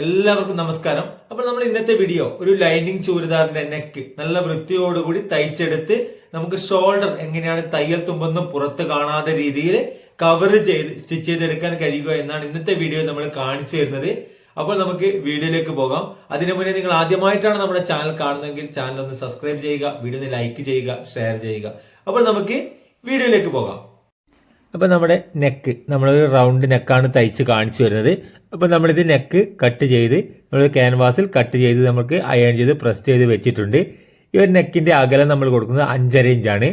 എല്ലാവർക്കും നമസ്കാരം. അപ്പോൾ നമ്മൾ ഇന്നത്തെ വീഡിയോ ഒരു ലൈനിങ് ചൂരിദാറിന്റെ നെക്ക് നല്ല വൃത്തിയോടുകൂടി തയ്ച്ചെടുത്ത് നമുക്ക് ഷോൾഡർ എങ്ങനെയാണ് തയ്യൽ തുമ്പൊന്നും പുറത്ത് കാണാത്ത രീതിയിൽ കവർ ചെയ്ത് സ്റ്റിച്ച് ചെയ്തെടുക്കാൻ കഴിയുക എന്നാണ് ഇന്നത്തെ വീഡിയോ നമ്മൾ കാണിച്ചു തരുന്നത്. അപ്പോൾ നമുക്ക് വീഡിയോയിലേക്ക് പോകാം. അതിനു മുന്നേ നിങ്ങൾ ആദ്യമായിട്ടാണ് നമ്മുടെ ചാനൽ കാണുന്നതെങ്കിൽ ചാനൽ ഒന്ന് സബ്സ്ക്രൈബ് ചെയ്യുക വീഡിയോ ഒന്ന് ലൈക്ക് ചെയ്യുക ഷെയർ ചെയ്യുക. അപ്പോൾ നമുക്ക് വീഡിയോയിലേക്ക് പോകാം. അപ്പോൾ നമ്മുടെ നെക്ക് നമ്മളൊരു റൗണ്ട് നെക്കാണ് തയ്ച്ച് കാണിച്ചു വരുന്നത്. അപ്പോൾ നമ്മളിത് നെക്ക് കട്ട് ചെയ്ത് നമ്മൾ ക്യാൻവാസിൽ കട്ട് ചെയ്ത് നമുക്ക് അയൺ ചെയ്ത് പ്രസ് ചെയ്ത് വെച്ചിട്ടുണ്ട്. ഈ ഒരു നെക്കിന്റെ അകലം നമ്മൾ കൊടുക്കുന്നത് അഞ്ചര ഇഞ്ചാണ്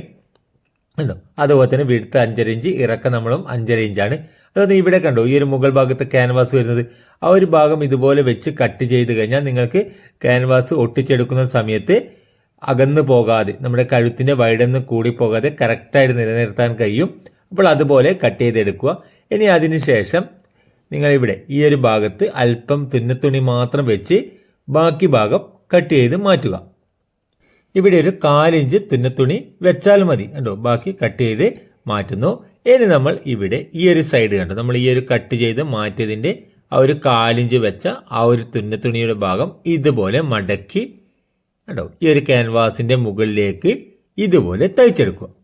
കണ്ടോ? അതുപോലെ തന്നെ വിടുത്ത് അഞ്ചര ഇഞ്ച് ഇറക്കം നമ്മളും അഞ്ചര ഇഞ്ചാണ് അതൊന്ന് ഇവിടെ കണ്ടോ? ഈ ഒരു മുകൾ ഭാഗത്ത് ക്യാൻവാസ് വരുന്നത്. ആ ഒരു ഭാഗം ഇതുപോലെ വെച്ച് കട്ട് ചെയ്ത് കഴിഞ്ഞാൽ നിങ്ങൾക്ക് ക്യാൻവാസ് ഒട്ടിച്ചെടുക്കുന്ന സമയത്ത് അകന്നു പോകാതെ നമ്മുടെ കഴുത്തിന്റെ വൈഡന്ന് കൂടി പോകാതെ കറക്റ്റായിട്ട് നിലനിർത്താൻ കഴിയും. അപ്പോൾ അതുപോലെ കട്ട് ചെയ്തെടുക്കുക. ഇനി അതിനുശേഷം നിങ്ങളിവിടെ ഈ ഒരു ഭാഗത്ത് അല്പം തുന്നത്തുണി മാത്രം വെച്ച് ബാക്കി ഭാഗം കട്ട് ചെയ്ത് മാറ്റുക. ഇവിടെ ഒരു കാലിഞ്ച് തുന്നത്തുണി വെച്ചാൽ മതി. കണ്ടോ? ബാക്കി കട്ട് ചെയ്ത് മാറ്റുന്നു. ഇനി നമ്മൾ ഇവിടെ ഈ ഒരു സൈഡ് കണ്ടു? നമ്മൾ ഈ ഒരു കട്ട് ചെയ്ത് മാറ്റിയതിന്റെ ആ ഒരു കാലിഞ്ച് വെച്ച ആ ഒരു തുന്നത്തുണിയുടെ ഭാഗം ഇതുപോലെ മടക്കി കണ്ടോ? ഈ ഒരു ക്യാൻവാസിന്റെ മുകളിലേക്ക് ഇതുപോലെ തയ്ച്ചെടുക്കുക.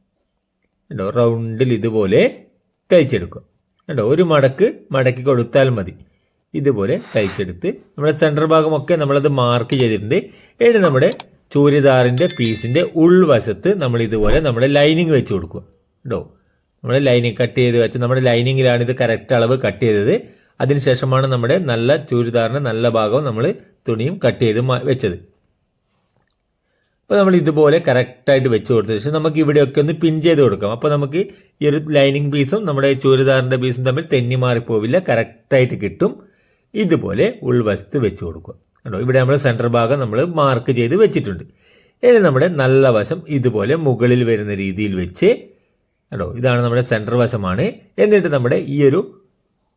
കണ്ടോ? റൗണ്ടിൽ ഇതുപോലെ തയ്ച്ചെടുക്കുക കണ്ടോ? ഒരു മടക്ക് മടക്കി കൊടുത്താൽ മതി. ഇതുപോലെ തയ്ച്ചെടുത്ത് നമ്മുടെ സെന്റർ ഭാഗമൊക്കെ നമ്മളത് മാർക്ക് ചെയ്തിട്ടുണ്ട്. ഇനി നമ്മുടെ ചൂരിദാറിന്റെ പീസിന്റെ ഉൾവശത്ത് നമ്മൾ ഇതുപോലെ നമ്മുടെ ലൈനിങ് വെച്ച് കൊടുക്കുക. കേട്ടോ നമ്മുടെ ലൈനിങ് കട്ട് ചെയ്ത് വെച്ച് നമ്മുടെ ലൈനിങ്ങിലാണ് ഇത് കറക്റ്റ് അളവ് കട്ട് ചെയ്തത്. അതിനുശേഷമാണ് നമ്മുടെ നല്ല ചൂരിദാറിന്റെ നല്ല ഭാഗം നമ്മൾ തുണിയും കട്ട് ചെയ്ത് വെച്ചത്. അപ്പോൾ നമ്മൾ ഇതുപോലെ കറക്റ്റായിട്ട് വെച്ച് കൊടുത്ത. ശേഷം നമുക്ക് ഇവിടെയൊക്കെ ഒന്ന് പിൻ ചെയ്ത് കൊടുക്കാം. അപ്പോൾ നമുക്ക് ഈ ഒരു ലൈനിങ് പീസും നമ്മുടെ ചൂരിദാറിന്റെ പീസും തമ്മിൽ തെന്നി മാറിപ്പോവില്ല. കറക്റ്റായിട്ട് കിട്ടും. ഇതുപോലെ ഉൾവശത്ത് വെച്ച് കൊടുക്കുക. കണ്ടോ? ഇവിടെ നമ്മൾ സെന്റർ ഭാഗം നമ്മൾ മാർക്ക് ചെയ്ത് വെച്ചിട്ടുണ്ട്. ഇനി നമ്മുടെ നല്ല വശം ഇതുപോലെ മുകളിൽ വരുന്ന രീതിയിൽ വെച്ച് കേട്ടോ ഇതാണ് നമ്മുടെ സെന്റർ വശമാണ്. എന്നിട്ട് നമ്മുടെ ഈ ഒരു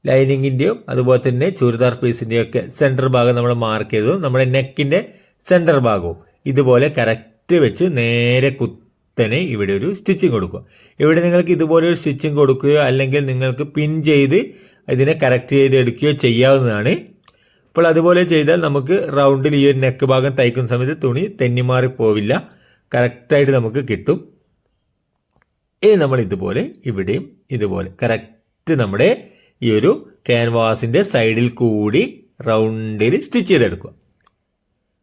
ലൈനിങ്ങിന്റെയും അതുപോലെ തന്നെ ചുരിദാർ പീസിന്റെയും ഒക്കെ സെന്റർ ഭാഗം നമ്മൾ മാർക്ക് ചെയ്തതും നമ്മുടെ നെക്കിന്റെ സെന്റർ ഭാഗവും. ഇതുപോലെ കറക്റ്റ് വെച്ച് നേരെ കുത്തനെ ഇവിടെ ഒരു സ്റ്റിച്ചിങ് കൊടുക്കുക. ഇവിടെ നിങ്ങൾക്ക് ഇതുപോലെ ഒരു സ്റ്റിച്ചിങ് കൊടുക്കുകയോ അല്ലെങ്കിൽ നിങ്ങൾക്ക് പിൻ ചെയ്ത് ഇതിനെ കറക്റ്റ് ചെയ്ത് എടുക്കുകയോ ചെയ്യാവുന്നതാണ്. അപ്പോൾ അതുപോലെ ചെയ്താൽ നമുക്ക് റൗണ്ടിൽ ഈ ഒരു നെക്ക് ഭാഗം തയ്ക്കുന്ന സമയത്ത് തുണി തെന്നിമാറി പോവില്ല. കറക്റ്റായിട്ട് നമുക്ക് കിട്ടും. ഇനി നമ്മൾ ഇതുപോലെ ഇവിടെയും ഇതുപോലെ കറക്റ്റ് നമ്മുടെ ഈ ഒരു ക്യാൻവാസിന്റെ സൈഡിൽ കൂടി റൗണ്ടിൽ സ്റ്റിച്ച് ചെയ്തെടുക്കുക.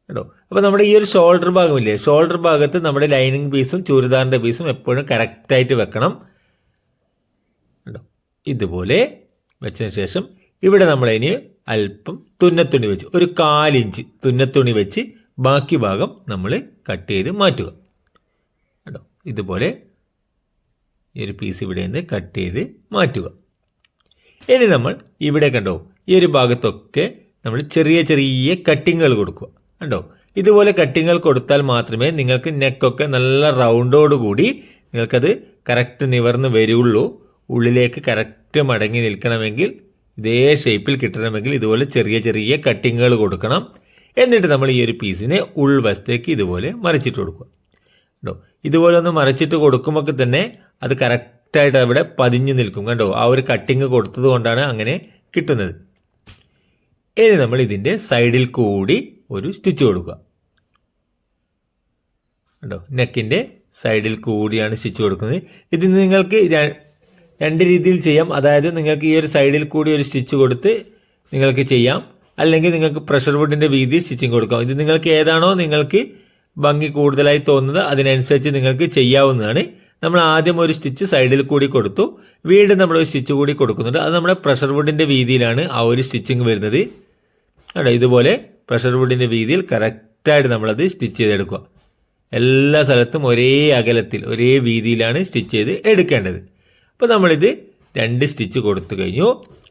കേട്ടോ? അപ്പോൾ നമ്മുടെ ഈ ഒരു ഷോൾഡർ ഭാഗമില്ലേ? ഷോൾഡർ ഭാഗത്ത് നമ്മുടെ ലൈനിങ് പീസും ചുരിദാറിന്റെ പീസും എപ്പോഴും കറക്റ്റായിട്ട് വെക്കണം. കേട്ടോ ഇതുപോലെ വെച്ചതിന് ശേഷം ഇവിടെ നമ്മൾ ഇനി അല്പം തുന്നത്തുണി വെച്ച് ഒരു കാലിഞ്ച് തുന്നത്തുണി വെച്ച് ബാക്കി ഭാഗം നമ്മൾ കട്ട് ചെയ്ത് മാറ്റുക. കേട്ടോ ഇതുപോലെ ഈ ഒരു പീസ് ഇവിടെ നിന്ന് കട്ട് ചെയ്ത് മാറ്റുക. ഇനി നമ്മൾ ഇവിടെ കണ്ടോ? ഈ ഒരു ഭാഗത്തൊക്കെ നമ്മൾ ചെറിയ ചെറിയ കട്ടിങ്ങുകൾ കൊടുക്കുക. കണ്ടോ? ഇതുപോലെ കട്ടിങ്ങുകൾ കൊടുത്താൽ മാത്രമേ നിങ്ങൾക്ക് നെക്കൊക്കെ നല്ല റൗണ്ടോട് കൂടി നിങ്ങൾക്കത് കറക്റ്റ് നിവർന്ന് വരുള്ളൂ. ഉള്ളിലേക്ക് കറക്റ്റ് മടങ്ങി നിൽക്കണമെങ്കിൽ ഇതേ ഷേപ്പിൽ കിട്ടണമെങ്കിൽ ഇതുപോലെ ചെറിയ ചെറിയ കട്ടിങ്ങുകൾ കൊടുക്കണം. എന്നിട്ട് നമ്മൾ ഈ ഒരു പീസിനെ ഉൾവശത്തേക്ക് ഇതുപോലെ മറിച്ചിട്ട് കൊടുക്കുക. കേട്ടോ ഇതുപോലെ ഒന്ന് മറിച്ചിട്ട് കൊടുക്കുമ്പോൾ തന്നെ അത് കറക്റ്റായിട്ട് അവിടെ പതിഞ്ഞു നിൽക്കും. കണ്ടോ? ആ ഒരു കട്ടിങ് കൊടുത്തത് കൊണ്ടാണ് അങ്ങനെ കിട്ടുന്നത്. ഇനി നമ്മൾ ഇതിന്റെ സൈഡിൽ കൂടി ഒരു സ്റ്റിച്ച് കൊടുക്കുക. കണ്ടോ? നെക്കിന്റെ സൈഡിൽ കൂടിയാണ് സ്റ്റിച്ച് കൊടുക്കുന്നത്. ഇത് നിങ്ങൾക്ക് രണ്ട് രീതിയിൽ ചെയ്യാം. അതായത് നിങ്ങൾക്ക് ഈ ഒരു സൈഡിൽ കൂടി ഒരു സ്റ്റിച്ച് കൊടുത്ത് നിങ്ങൾക്ക് ചെയ്യാം. അല്ലെങ്കിൽ നിങ്ങൾക്ക് പ്രഷർ വുഡിന്റെ വീതി സ്റ്റിച്ചിങ് കൊടുക്കാം. ഇത് നിങ്ങൾക്ക് ഏതാണോ നിങ്ങൾക്ക് ഭംഗി കൂടുതലായി തോന്നുന്നത് അതിനനുസരിച്ച് നിങ്ങൾക്ക് ചെയ്യാവുന്നതാണ്. നമ്മൾ ആദ്യം ഒരു സ്റ്റിച്ച് സൈഡിൽ കൂടി കൊടുത്തു. വീണ്ടും നമ്മൾ ഒരു സ്റ്റിച്ച് കൂടി കൊടുക്കുന്നുണ്ട്. അത് നമ്മുടെ പ്രഷർ വുഡിന്റെ വീതിയിലാണ് ആ ഒരു സ്റ്റിച്ചിങ് വരുന്നത്. കേട്ടോ ഇതുപോലെ പ്രഷർ വുഡിന്റെ വീതിയിൽ കറക്റ്റായിട്ട് നമ്മളത് സ്റ്റിച്ച് ചെയ്തെടുക്കുക. എല്ലാ സ്ഥലത്തും ഒരേ അകലത്തിൽ ഒരേ വീതിയിലാണ് സ്റ്റിച്ച് ചെയ്ത് എടുക്കേണ്ടത്. അപ്പോൾ നമ്മളിത് രണ്ട് സ്റ്റിച്ച് കൊടുത്തു കഴിഞ്ഞു.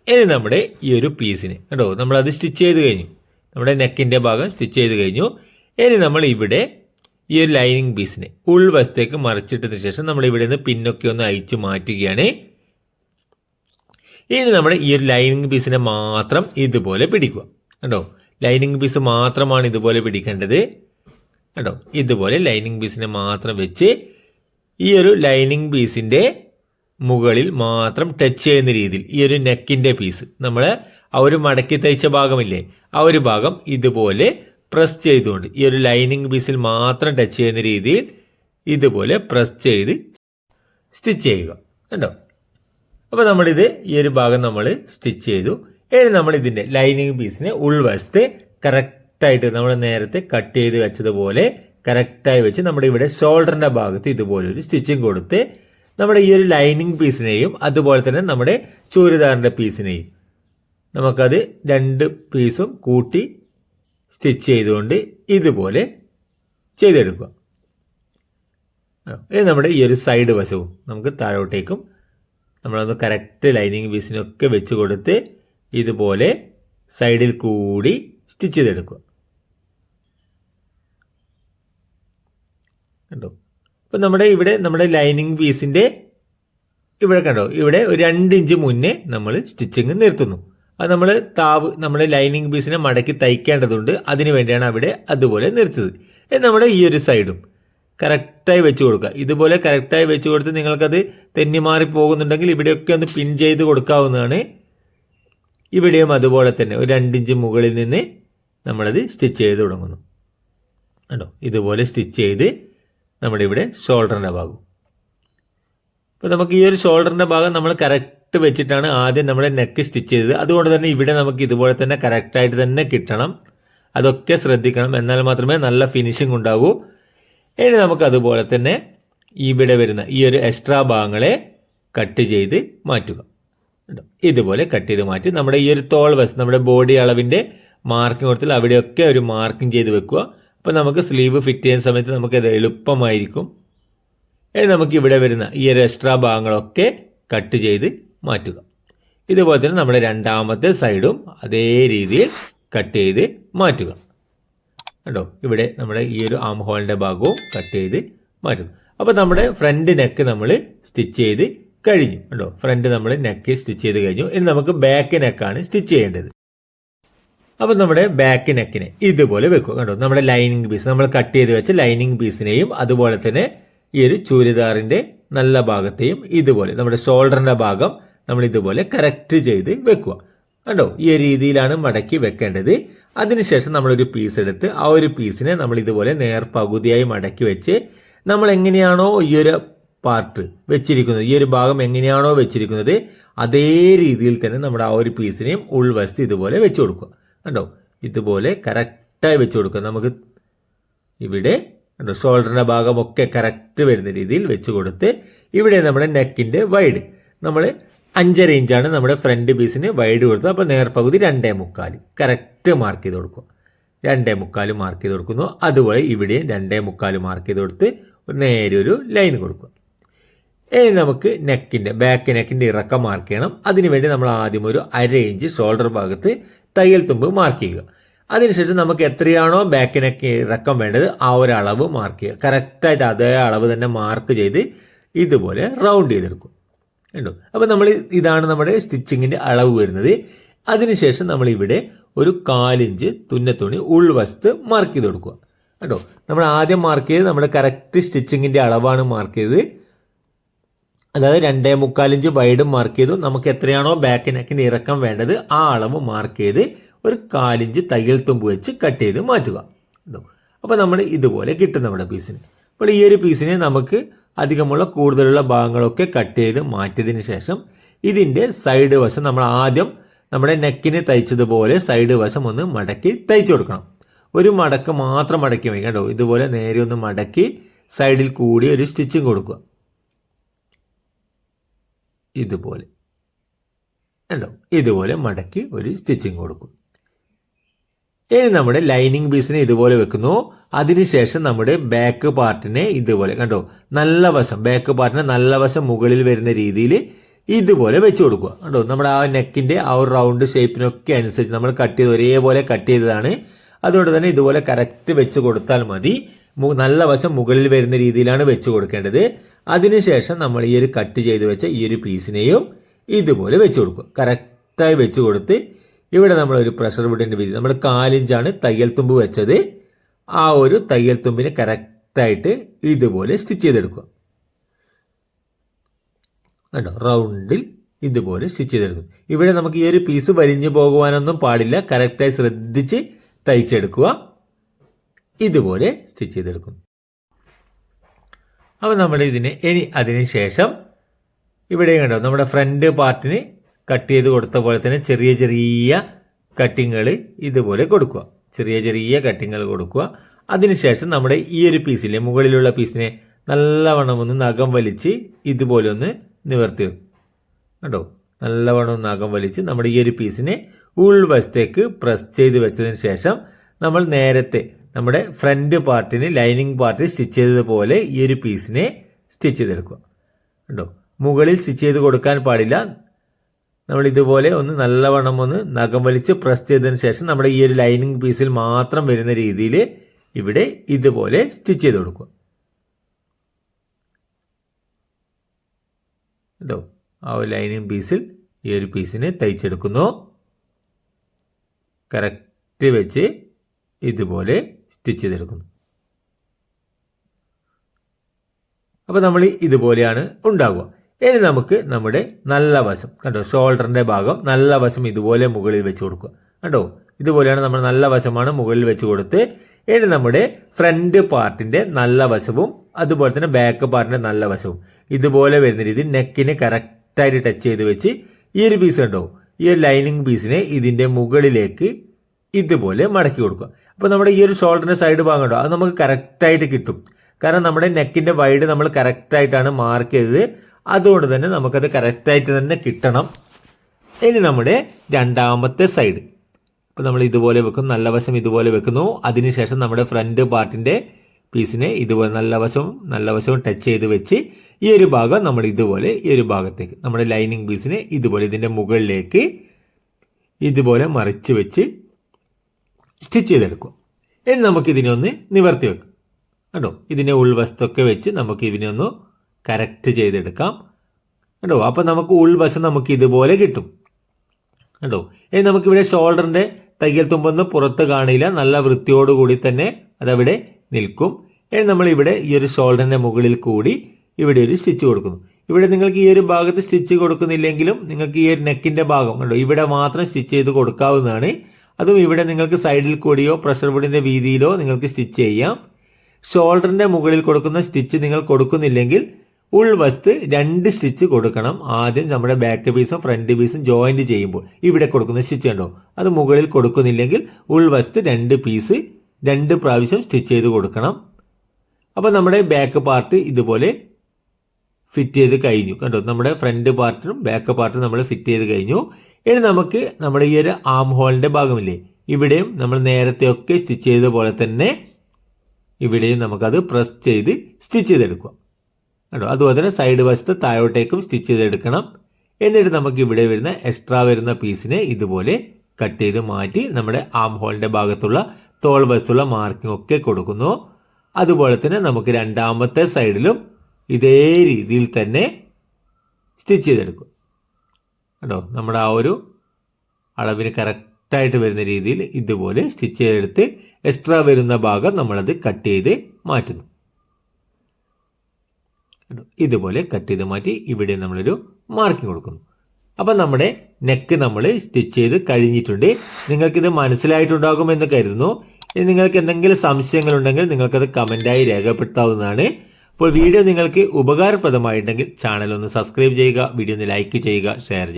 ഇനി നമ്മുടെ ഈ ഒരു പീസിന് കേട്ടോ നമ്മളത് സ്റ്റിച്ച് ചെയ്ത് കഴിഞ്ഞു. നമ്മുടെ നെക്കിന്റെ ഭാഗം സ്റ്റിച്ച് ചെയ്ത് കഴിഞ്ഞു. ഇനി നമ്മൾ ഇവിടെ ഈ ഒരു ലൈനിങ് പീസിനെ ഉൾവശത്തേക്ക് മറിച്ചിട്ടതിന് ശേഷം നമ്മൾ ഇവിടെ നിന്ന് പിന്നൊക്കെ ഒന്ന് അഴിച്ചു മാറ്റുകയാണ്. ഇനി നമ്മുടെ ഈ ഒരു ലൈനിങ് പീസിനെ മാത്രം ഇതുപോലെ പിടിക്കുക. കണ്ടോ? ലൈനിങ് പീസ് മാത്രമാണ് ഇതുപോലെ പിടിക്കേണ്ടത്. കേട്ടോ ഇതുപോലെ ലൈനിങ് പീസിനെ മാത്രം വെച്ച് ഈ ഒരു ലൈനിങ് പീസിന്റെ മുകളിൽ മാത്രം ടച്ച് ചെയ്യുന്ന രീതിയിൽ ഈ ഒരു നെക്കിന്റെ പീസ്. നമ്മൾ ആ ഒരു മടക്കി തയ്ച്ച ഭാഗമില്ലേ? ആ ഒരു ഭാഗം ഇതുപോലെ പ്രസ് ചെയ്തുകൊണ്ട് ഈ ഒരു ലൈനിങ് പീസിൽ മാത്രം ടച്ച് ചെയ്യുന്ന രീതിയിൽ ഇതുപോലെ പ്രസ് ചെയ്ത് സ്റ്റിച്ച് ചെയ്യുക. കണ്ടോ? അപ്പോൾ നമ്മളിത് ഈ ഒരു ഭാഗം നമ്മൾ സ്റ്റിച്ച് ചെയ്തു. ഇനി നമ്മൾ ഇതിന്റെ ലൈനിങ് പീസിനെ ഉൾവശത്ത് കറക്റ്റായിട്ട് നമ്മൾ നേരത്തെ കട്ട് ചെയ്ത് വെച്ചതുപോലെ കറക്റ്റായി വെച്ച് നമ്മുടെ ഇവിടെ ഷോൾഡറിന്റെ ഭാഗത്ത് ഇതുപോലെ ഒരു സ്റ്റിച്ചിങ് കൊടുത്ത് നമ്മുടെ ഈ ഒരു ലൈനിങ് പീസിനെയും അതുപോലെ തന്നെ നമ്മുടെ ചൂരിദാറിന്റെ പീസിനെയും നമുക്കത് രണ്ട് പീസും കൂട്ടി സ്റ്റിച്ച് ചെയ്തുകൊണ്ട് ഇതുപോലെ ചെയ്തെടുക്കുക. ഇത് നമ്മുടെ ഈ ഒരു സൈഡ് വശവും നമുക്ക് താഴോട്ടേക്കും നമ്മളൊന്ന് കറക്റ്റ് ലൈനിങ് പീസിനൊക്കെ വെച്ച് കൊടുത്ത് ഇതുപോലെ സൈഡിൽ കൂടി സ്റ്റിച്ച് ചെയ്തെടുക്കുക. കണ്ടോ? അപ്പം നമ്മുടെ ഇവിടെ നമ്മുടെ ലൈനിങ് പീസിന്റെ ഇവിടെ കണ്ടോ? ഇവിടെ ഒരു രണ്ട് ഇഞ്ച് മുന്നേ നമ്മൾ സ്റ്റിച്ചിങ് നിർത്തുന്നു. അത് നമ്മൾ താവ് നമ്മുടെ ലൈനിങ് പീസിനെ മടക്കി തയ്ക്കേണ്ടതുണ്ട്. അതിന് വേണ്ടിയാണ് അവിടെ അതുപോലെ നിർത്തിയത്. നമ്മുടെ ഈ ഒരു സൈഡും. കറക്റ്റായി വെച്ച് കൊടുക്കുക. ഇതുപോലെ കറക്റ്റായി വെച്ച് കൊടുത്ത് നിങ്ങൾക്കത് തെന്നിമാറി പോകുന്നുണ്ടെങ്കിൽ ഇവിടെയൊക്കെ ഒന്ന് പിൻ ചെയ്ത് കൊടുക്കാവുന്നതാണ്. ഇവിടെയും അതുപോലെ തന്നെ ഒരു രണ്ടിഞ്ച് മുകളിൽ നിന്ന് നമ്മളത് സ്റ്റിച്ച് ചെയ്ത് തുടങ്ങുന്നു. കേട്ടോ ഇതുപോലെ സ്റ്റിച്ച് ചെയ്ത് നമ്മുടെ ഇവിടെ ഷോൾഡറിന്റെ ഭാഗം. അപ്പോൾ നമുക്ക് ഈ ഒരു ഷോൾഡറിന്റെ ഭാഗം നമ്മൾ കറക്റ്റ് വെച്ചിട്ടാണ് ആദ്യം നമ്മുടെ നെക്ക് സ്റ്റിച്ച് ചെയ്തത്. അതുകൊണ്ട് തന്നെ ഇവിടെ നമുക്ക് ഇതുപോലെ തന്നെ കറക്റ്റായിട്ട് തന്നെ കിട്ടണം. അതൊക്കെ ശ്രദ്ധിക്കണം. എന്നാൽ മാത്രമേ നല്ല ഫിനിഷിംഗ് ഉണ്ടാകൂ ഇനി നമുക്ക് അതുപോലെ തന്നെ ഇവിടെ വരുന്ന ഈ ഒരു എക്സ്ട്രാ ഭാഗങ്ങളെ കട്ട് ചെയ്ത് മാറ്റുക? ഇതുപോലെ കട്ട് ചെയ്ത് മാറ്റി നമ്മുടെ ഈ ഒരു തോൾ വശം നമ്മുടെ ബോഡി അളവിന്റെ മാർക്കിംഗ് കൊടുത്താൽ അവിടെയൊക്കെ ഒരു മാർക്കിംഗ് ചെയ്ത് വെക്കുക. അപ്പോൾ നമുക്ക് സ്ലീവ് ഫിറ്റ് ചെയ്യുന്ന സമയത്ത് നമുക്കത് എളുപ്പമായിരിക്കും. ഇനി നമുക്ക് ഇവിടെ വരുന്ന ഈ ഒരു എക്സ്ട്രാ ഭാഗങ്ങളൊക്കെ കട്ട് ചെയ്ത് മാറ്റുക. ഇതുപോലെ തന്നെ നമ്മുടെ രണ്ടാമത്തെ സൈഡും അതേ രീതിയിൽ കട്ട് ചെയ്ത് മാറ്റുക. കണ്ടോ? ഇവിടെ നമ്മുടെ ഈ ഒരു ആം ഹോളിന്റെ ഭാഗവും കട്ട് ചെയ്ത് മാറ്റുന്നു. അപ്പോൾ നമ്മുടെ ഫ്രണ്ട് നെക്ക് നമ്മൾ സ്റ്റിച്ച് ചെയ്ത് കഴിഞ്ഞു. കണ്ടോ? ഫ്രണ്ട് നമ്മൾ നെക്ക് സ്റ്റിച്ച് ചെയ്ത് കഴിഞ്ഞു. ഇനി നമുക്ക് ബാക്ക് നെക്കാണ് സ്റ്റിച്ച് ചെയ്യേണ്ടത്. അപ്പോൾ നമ്മുടെ ബാക്ക് നെക്കിനെ ഇതുപോലെ വെക്കുക. കണ്ടോ? നമ്മുടെ ലൈനിങ് പീസ് നമ്മൾ കട്ട് ചെയ്ത് വെച്ച ലൈനിങ് പീസിനെയും അതുപോലെ തന്നെ ഈ ഒരു ചൂരിദാറിന്റെ നല്ല ഭാഗത്തെയും ഇതുപോലെ നമ്മുടെ ഷോൾഡറിന്റെ ഭാഗം നമ്മൾ ഇതുപോലെ കറക്റ്റ് ചെയ്ത് വെക്കുക. കണ്ടോ? ഈ രീതിയിലാണ് മടക്കി വെക്കേണ്ടത്. അതിനുശേഷം നമ്മളൊരു പീസ് എടുത്ത് ആ ഒരു പീസിനെ നമ്മൾ ഇതുപോലെ നേർ പകുതിയായി മടക്കി വെച്ച് നമ്മൾ എങ്ങനെയാണോ ഈ ഒരു പാർട്ട് വെച്ചിരിക്കുന്നത്. ഈ ഒരു ഭാഗം എങ്ങനെയാണോ വെച്ചിരിക്കുന്നത് അതേ രീതിയിൽ തന്നെ നമ്മുടെ ആ ഒരു പീസിനെയും ഉൾവശത്ത് ഇതുപോലെ വെച്ച് കൊടുക്കുക. കണ്ടോ? ഇതുപോലെ കറക്റ്റായി വെച്ച് കൊടുക്കുക. നമുക്ക് ഇവിടെ കണ്ടോ? ഷോൾഡറിന്റെ ഭാഗമൊക്കെ കറക്റ്റ് വരുന്ന രീതിയിൽ വെച്ച് കൊടുത്ത് ഇവിടെ നമ്മുടെ നെക്കിന്റെ വൈഡ് നമ്മൾ അഞ്ചര ഇഞ്ചാണ് നമ്മുടെ ഫ്രണ്ട് പീസിന് വൈഡ് കൊടുത്തത്. അപ്പോൾ നേർപകുതി രണ്ടേ മുക്കാൽ. കറക്റ്റ് മാർക്ക് ചെയ്ത് കൊടുക്കുക. രണ്ടേ മുക്കാൽ മാർക്ക് ചെയ്ത് കൊടുക്കുന്നു. അതുപോലെ ഇവിടെയും രണ്ടേ മുക്കാൽ മാർക്ക് ചെയ്ത് കൊടുത്ത് നേരെ ഒരു ലൈൻ കൊടുക്കുക. ഇനി നമുക്ക് നെക്കിന്റെ ബാക്ക് നെക്കിന്റെ ഇറക്കം മാർക്ക് ചെയ്യണം. അതിനുവേണ്ടി നമ്മൾ ആദ്യം ഒരു അര ഇഞ്ച് ഷോൾഡർ ഭാഗത്ത് തയ്യൽ തുമ്പ് മാർക്ക് ചെയ്യുക. അതിനുശേഷം നമുക്ക് എത്രയാണോ ബാക്ക് നെക്ക് ഇറക്കം വേണ്ടത് ആ ഒരു അളവ് മാർക്ക് ചെയ്യുക. കറക്റ്റായിട്ട് അതേ അളവ് തന്നെ മാർക്ക് ചെയ്ത് ഇതുപോലെ റൗണ്ട് ചെയ്തെടുക്കും. കണ്ടോ? അപ്പോൾ നമ്മൾ ഇതാണ് നമ്മുടെ സ്റ്റിച്ചിങ്ങിന്റെ അളവ് വരുന്നത്. അതിനുശേഷം നമ്മൾ ഇവിടെ ഒരു കാലിഞ്ച് തുന്നത്തുണി ഉൾവശത്ത് മാർക്ക് ചെയ്ത് കൊടുക്കുക. കേട്ടോ നമ്മൾ ആദ്യം മാർക്ക് ചെയ്ത് നമ്മുടെ കറക്റ്റ് സ്റ്റിച്ചിങ്ങിന്റെ അളവാണ് മാർക്ക് ചെയ്തത് അതായത് രണ്ടേ മുക്കാലിഞ്ച് വൈഡും മാർക്ക് ചെയ്തു. നമുക്ക് എത്രയാണോ ബാക്ക് നെക്കിന് ഇറക്കം വേണ്ടത് ആ അളവ് മാർക്ക് ചെയ്ത് ഒരു കാലിഞ്ച് തയ്യൽ തുമ്പ് വെച്ച് കട്ട് ചെയ്ത് മാറ്റുക. അപ്പോൾ നമ്മൾ ഇതുപോലെ കിട്ടും നമ്മുടെ പീസിന് അപ്പോൾ ഈ ഒരു പീസിനെ നമുക്ക് അധികമുള്ള കൂടുതലുള്ള ഭാഗങ്ങളൊക്കെ കട്ട് ചെയ്ത് മാറ്റിയതിന് ശേഷം ഇതിന്റെ സൈഡ് വശം നമ്മൾ ആദ്യം നമ്മുടെ നെക്കിന് തയ്ച്ചതുപോലെ സൈഡ് വശം ഒന്ന് മടക്കി തയ്ച്ചു കൊടുക്കണം. ഒരു മടക്ക് മാത്രം മടക്കി വയ്ക്കാം കേട്ടോ. ഇതുപോലെ നേരെ ഒന്ന് മടക്കി സൈഡിൽ കൂടി ഒരു സ്റ്റിച്ചിങ് കൊടുക്കുക. ഇതുപോലെ. ഉണ്ടോ ഇതുപോലെ മടക്കി ഒരു സ്റ്റിച്ചിങ് കൊടുക്കും. ഇനി നമ്മുടെ ലൈനിങ് പീസിനെ ഇതുപോലെ വെക്കുന്നു. അതിനുശേഷം നമ്മുടെ ബാക്ക് പാർട്ടിനെ ഇതുപോലെ കണ്ടോ? നല്ല വശം ബാക്ക് പാർട്ടിനെ നല്ല വശം മുകളിൽ വരുന്ന രീതിയിൽ ഇതുപോലെ വെച്ച് കൊടുക്കുക. കണ്ടോ? നമ്മുടെ ആ നെക്കിന്റെ ആ ഒരു റൗണ്ട് ഷേപ്പിനൊക്കെ അനുസരിച്ച് നമ്മൾ കട്ട് ചെയ്ത് ഒരേപോലെ കട്ട് ചെയ്തതാണ്. അതുകൊണ്ട് തന്നെ ഇതുപോലെ കറക്റ്റ് വെച്ച് കൊടുത്താൽ മതി. നല്ല വശം മുകളിൽ വരുന്ന രീതിയിലാണ് വെച്ച് കൊടുക്കേണ്ടത്. അതിനുശേഷം നമ്മൾ ഈ ഒരു കട്ട് ചെയ്ത് വെച്ച ഈ ഒരു പീസിനെയും ഇതുപോലെ വെച്ച് കൊടുക്കുക കറക്റ്റായി വെച്ച് കൊടുത്ത് ഇവിടെ നമ്മൾ ഒരു പ്രഷർ വുഡിന്റെ വീതി നമ്മൾ കാലിഞ്ചാണ് തയ്യൽ തുമ്പ് വെച്ചത്. ആ ഒരു തയ്യൽ തുമ്പിനെ കറക്റ്റായിട്ട് ഇതുപോലെ സ്റ്റിച്ച് ചെയ്തെടുക്കുക. കണ്ടോ? റൗണ്ടിൽ ഇതുപോലെ സ്റ്റിച്ച് ചെയ്തെടുക്കും ഇവിടെ നമുക്ക് ഈ ഒരു പീസ് വലിഞ്ഞു പോകുവാനൊന്നും പാടില്ല. കറക്റ്റായി ശ്രദ്ധിച്ച് തയ്ച്ചെടുക്കുക. ഇതുപോലെ സ്റ്റിച്ച് ചെയ്തെടുക്കുന്നു. അപ്പോൾ നമ്മൾ ഇതിനെ ഇനി അതിന് ശേഷം ഇവിടെ കണ്ടോ നമ്മുടെ ഫ്രണ്ട് പാർട്ടിന് കട്ട് ചെയ്ത് കൊടുത്ത പോലെ തന്നെ ചെറിയ ചെറിയ കട്ടിങ്ങൾ ഇതുപോലെ കൊടുക്കുക. ചെറിയ ചെറിയ കട്ടിങ്ങൾ കൊടുക്കുക. അതിനുശേഷം നമ്മുടെ ഈ ഒരു പീസിലെ മുകളിലുള്ള പീസിനെ നല്ലവണ്ണം ഒന്ന് നഖം വലിച്ച് ഇതുപോലെ ഒന്ന് നിവർത്തി കണ്ടോ? നല്ലവണ്ണം ഒന്ന് നഖം വലിച്ച് നമ്മുടെ ഈ ഒരു പീസിനെ ഉൾവശത്തേക്ക് പ്രസ് ചെയ്ത് വെച്ചതിന് ശേഷം നമ്മൾ നേരത്തെ നമ്മുടെ ഫ്രണ്ട് പാർട്ടിന് ലൈനിങ് പാർട്ടിൽ സ്റ്റിച്ച് ചെയ്തതുപോലെ ഈ ഒരു പീസിനെ സ്റ്റിച്ച് ചെയ്തെടുക്കുക. കണ്ടോ? മുകളിൽ സ്റ്റിച്ച് ചെയ്ത് കൊടുക്കാൻ പാടില്ല. നമ്മൾ ഇതുപോലെ ഒന്ന് നല്ലവണ്ണം ഒന്ന് നഖം വലിച്ച് പ്രസ് ചെയ്തതിന് ശേഷം നമ്മുടെ ഈ ഒരു ലൈനിങ് പീസിൽ മാത്രം വരുന്ന രീതിയിൽ ഇവിടെ ഇതുപോലെ സ്റ്റിച്ച് ചെയ്ത് കൊടുക്കുക. കേട്ടോ ആ ഒരു ലൈനിങ് പീസിൽ ഈ ഒരു പീസിനെ തയ്ച്ചെടുക്കുന്നു. കറക്റ്റ് വെച്ച് ഇതുപോലെ സ്റ്റിച്ച് ചെയ്തെടുക്കുന്നു. അപ്പോൾ നമ്മൾ ഇതുപോലെയാണ് ഉണ്ടാകുക ഇനി നമുക്ക് നമ്മുടെ നല്ല വശം കണ്ടോ? ഷോൾഡറിന്റെ ഭാഗം നല്ല വശം ഇതുപോലെ മുകളിൽ വെച്ച് കൊടുക്കുക. കണ്ടോ? ഇതുപോലെയാണ് നമ്മൾ നല്ല വശമാണ് മുകളിൽ വെച്ച് കൊടുത്ത് ഇനി നമ്മുടെ ഫ്രണ്ട് പാർട്ടിന്റെ നല്ല വശവും അതുപോലെ തന്നെ ബാക്ക് പാർട്ടിന്റെ നല്ല വശവും. ഇതുപോലെ വരുന്ന രീതിയിൽ നെക്കിന് കറക്റ്റായിട്ട് ടച്ച് ചെയ്ത് വെച്ച് ഈ ഒരു പീസ് കണ്ടോ? ഈ ഒരു ലൈനിങ് പീസിനെ ഇതിന്റെ മുകളിലേക്ക് ഇതുപോലെ മടക്കി കൊടുക്കുക. അപ്പോൾ നമ്മുടെ ഈ ഒരു ഷോൾഡറിന്റെ സൈഡ് ഭാഗം ഉണ്ടോ? അത് നമുക്ക് കറക്റ്റായിട്ട് കിട്ടും. കാരണം നമ്മുടെ നെക്കിന്റെ വൈഡ് നമ്മൾ കറക്റ്റായിട്ടാണ് മാർക്ക് ചെയ്തത്. അതുകൊണ്ട് തന്നെ നമുക്കത് കറക്റ്റായിട്ട് തന്നെ കിട്ടണം. ഇനി നമ്മുടെ രണ്ടാമത്തെ സൈഡ് അപ്പോൾ നമ്മൾ ഇതുപോലെ വെക്കും. നല്ല വശം ഇതുപോലെ വെക്കുന്നു. അതിനുശേഷം നമ്മുടെ ഫ്രണ്ട് പാർട്ടിന്റെ പീസിനെ ഇതുപോലെ നല്ല വശവും നല്ല വശവും ടച്ച് ചെയ്ത് വെച്ച് ഈ ഒരു ഭാഗം നമ്മൾ ഇതുപോലെ ഈ ഒരു ഭാഗത്തേക്ക് നമ്മുടെ ലൈനിങ് പീസിനെ ഇതുപോലെ ഇതിന്റെ മുകളിലേക്ക് ഇതുപോലെ മറിച്ച് വെച്ച് സ്റ്റിച്ച് ചെയ്തെടുക്കുക ഇനി നമുക്ക് ഇതിനെ ഒന്ന് നിവർത്തി വെക്കാം. കേട്ടോ ഇതിന്റെ ഉൾവശത്തൊക്കെ വെച്ച് നമുക്ക് ഇതിനെ ഒന്ന് കറക്റ്റ് ചെയ്തെടുക്കാം. കേട്ടോ അപ്പോൾ നമുക്ക് ഉൾവശം നമുക്ക് ഇതുപോലെ കിട്ടും. കേട്ടോ ഇനി നമുക്കിവിടെ ഷോൾഡറിന്റെ തയ്യൽ തുമ്പൊന്നും പുറത്ത് കാണില്ല. നല്ല വൃത്തിയോടുകൂടി തന്നെ അതവിടെ നിൽക്കും. ഇനി നമ്മളിവിടെ ഈ ഒരു ഷോൾഡറിന്റെ മുകളിൽ കൂടി ഇവിടെ ഒരു സ്റ്റിച്ച് കൊടുക്കുന്നു. ഇവിടെ നിങ്ങൾക്ക് ഈ ഒരു ഭാഗത്ത് സ്റ്റിച്ച് കൊടുക്കുന്നില്ലെങ്കിലും നിങ്ങൾക്ക് ഈ ഒരു നെക്കിന്റെ ഭാഗം കണ്ടോ? ഇവിടെ മാത്രം സ്റ്റിച്ച് ചെയ്ത് കൊടുക്കാവുന്നതാണ്. അതും ഇവിടെ നിങ്ങൾക്ക് സൈഡിൽ കൂടിയോ പ്രഷർ ബോർഡിന്റെ വീതിയിലോ നിങ്ങൾക്ക് സ്റ്റിച്ച് ചെയ്യാം. ഷോൾഡറിന്റെ മുകളിൽ കൊടുക്കുന്ന സ്റ്റിച്ച് നിങ്ങൾ കൊടുക്കുന്നില്ലെങ്കിൽ ഉൾവശത്ത് രണ്ട് സ്റ്റിച്ച് കൊടുക്കണം. ആദ്യം നമ്മുടെ ബാക്ക് പീസും ഫ്രണ്ട് പീസും ജോയിന്റ് ചെയ്യുമ്പോൾ ഇവിടെ കൊടുക്കുന്ന സ്റ്റിച്ച് ഉണ്ടോ അത് മുകളിൽ കൊടുക്കുന്നില്ലെങ്കിൽ ഉൾവശത്ത് രണ്ട് പീസ് രണ്ട് പ്രാവശ്യം സ്റ്റിച്ച് ചെയ്ത് കൊടുക്കണം. അപ്പോൾ നമ്മുടെ ബാക്ക് പാർട്ട് ഇതുപോലെ ഫിറ്റ് ചെയ്ത് കഴിഞ്ഞു. കണ്ടോ? നമ്മുടെ ഫ്രണ്ട് പാർട്ടിനും ബാക്ക് പാർട്ടും നമ്മൾ ഫിറ്റ് ചെയ്ത് കഴിഞ്ഞു. ഇനി നമുക്ക് നമ്മുടെ ഈ ഒരു ആം ഹോളിന്റെ ഭാഗമില്ലേ? ഇവിടെയും നമ്മൾ നേരത്തെയൊക്കെ സ്റ്റിച്ച് ചെയ്ത പോലെ തന്നെ ഇവിടെയും നമുക്കത് പ്രസ് ചെയ്ത് സ്റ്റിച്ച് ചെയ്തെടുക്കുക കണ്ടോ? അതുപോലെ തന്നെ സൈഡ് വശത്ത് താഴോട്ടേക്കും സ്റ്റിച്ച് ചെയ്തെടുക്കണം. എന്നിട്ട് നമുക്ക് ഇവിടെ വരുന്ന എക്സ്ട്രാ വരുന്ന പീസിനെ ഇതുപോലെ കട്ട് ചെയ്ത് മാറ്റി നമ്മുടെ ആം ഹോളിന്റെ ഭാഗത്തുള്ള തോൾ വശത്തുള്ള മാർക്കിംഗ് ഒക്കെ കൊടുക്കുന്നു. അതുപോലെ തന്നെ നമുക്ക് രണ്ടാമത്തെ സൈഡിലും ഇതേ രീതിയിൽ തന്നെ സ്റ്റിച്ച് ചെയ്തെടുക്കും. കേട്ടോ നമ്മുടെ ആ ഒരു അളവിന് കറക്റ്റായിട്ട് വരുന്ന രീതിയിൽ ഇതുപോലെ സ്റ്റിച്ച് ചെയ്തെടുത്ത് എക്സ്ട്രാ വരുന്ന ഭാഗം നമ്മളത് കട്ട് ചെയ്ത് മാറ്റുന്നു? ഇതുപോലെ കട്ട് ചെയ്ത് മാറ്റി ഇവിടെ നമ്മളൊരു മാർക്കിംഗ് കൊടുക്കുന്നു. അപ്പം നമ്മുടെ നെക്ക് നമ്മൾ സ്റ്റിച്ച് ചെയ്ത് കഴിഞ്ഞിട്ടുണ്ട്. നിങ്ങൾക്കിത് മനസ്സിലായിട്ടുണ്ടാകുമെന്ന് കരുതുന്നു. നിങ്ങൾക്ക് എന്തെങ്കിലും സംശയങ്ങളുണ്ടെങ്കിൽ നിങ്ങൾക്കത് കമന്റായി രേഖപ്പെടുത്താവുന്നതാണ്. അപ്പോൾ വീഡിയോ നിങ്ങൾക്ക് ഉപകാരപ്രദമായിട്ടുണ്ടെങ്കിൽ ചാനൽ ഒന്ന് സബ്സ്ക്രൈബ് ചെയ്യുക വീഡിയോ ഒന്ന് ലൈക്ക് ചെയ്യുക ഷെയർ ചെയ്യുക.